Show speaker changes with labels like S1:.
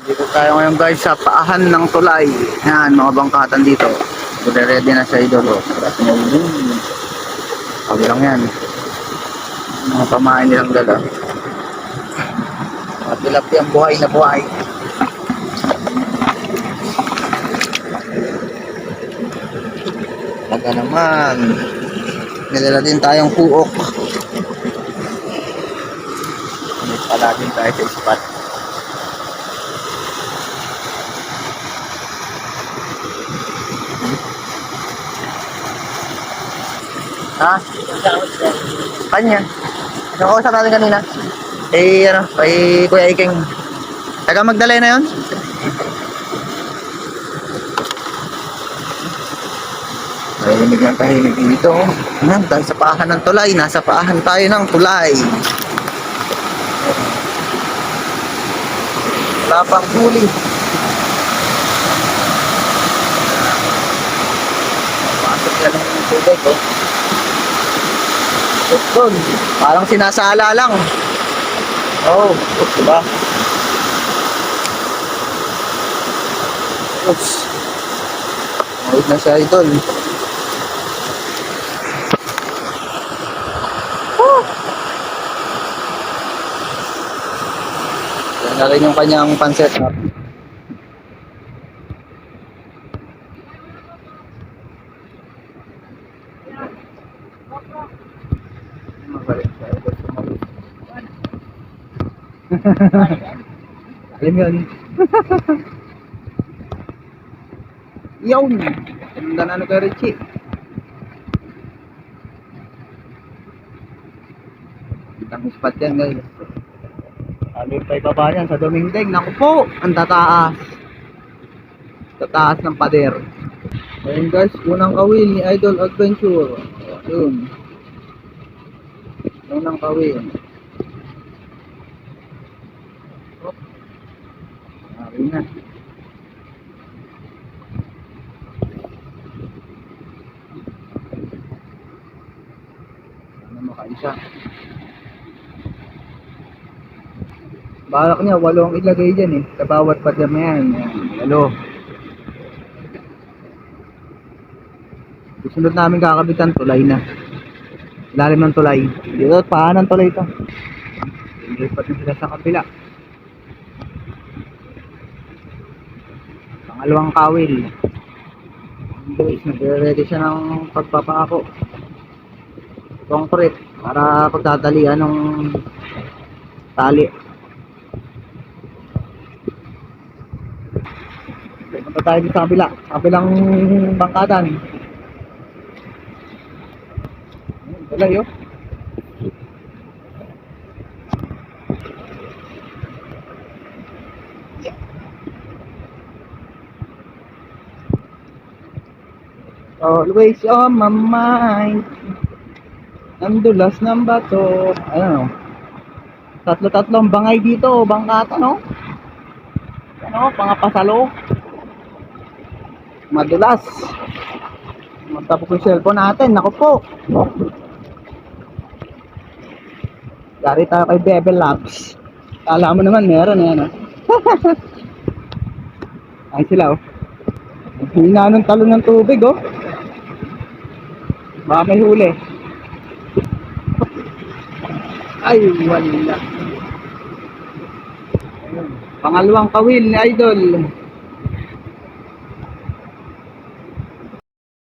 S1: Dito tayo ngayon guys sa paahan ng tulay. Yan, mga bangkatan dito. Ready na sa idol. Oh. Sarap yun. Sabi lang yan. Mga pamain nilang dala. Mga tilapia buhay na buhay. Taga naman. Nilala din tayong. May pala din tayo sa spot. Ha? Kanya. Nakausap natin kanina. Eh, ano, kay Kuya Iking. Taga Magdalena na yun? Tahimik ng tahimik dito. Ayan, dahil sa paahan ng tulay. Nasa paahan tayo ng tulay. Wala pang huli. Pasok yan ng tubig, oh. Doon, parang sinasala lang. Oh, diba? Oops. Mawid na siya idol. Woo! Yan na rin yung kanyang panset up. Mabalik siya idol. Sumabit. Alam yun. Yun! Ganda na ano kay Richie. Ang spot yan guys. Sabi pa ibaba niyan sa Domingdeng. Naku po! Ang tataas. Tataas ng pader. Ayun guys, unang kawil ni Idol Adventure. Ayun. Unang kawil. Oh. Na. Ano makaisa? Balak niya, walo ang ilagay dyan eh. Sa bawat pader na yan. Yan, Walo. Susunod namin kakabitan, tulay na. Lalim ng tulay. Dito, paan ng tulay ito. Lipat na sila sa kabila. Pangalawang kawil. Guys, nagre-ready siya ng pagpapako. Concrete para pagdadalian ng tali. Punta tayo sa kabila. Kabilang bangkadan. Wala yun. Always on my mind. Ang dulas ng bato. Ayan o. Tatlo-tatlong bangay dito. Bangkata no? Ano? Pangapasalo. Madulas. Magtapos yung cellphone natin. Naku po. Yari tayo kay Bebe Labs. Kala mo naman meron yan. Oh. Ay sila oh. Hina ng talon ng tubig oh. Baka may huli. Ay, wala. Pangalawang kawil ni Idol.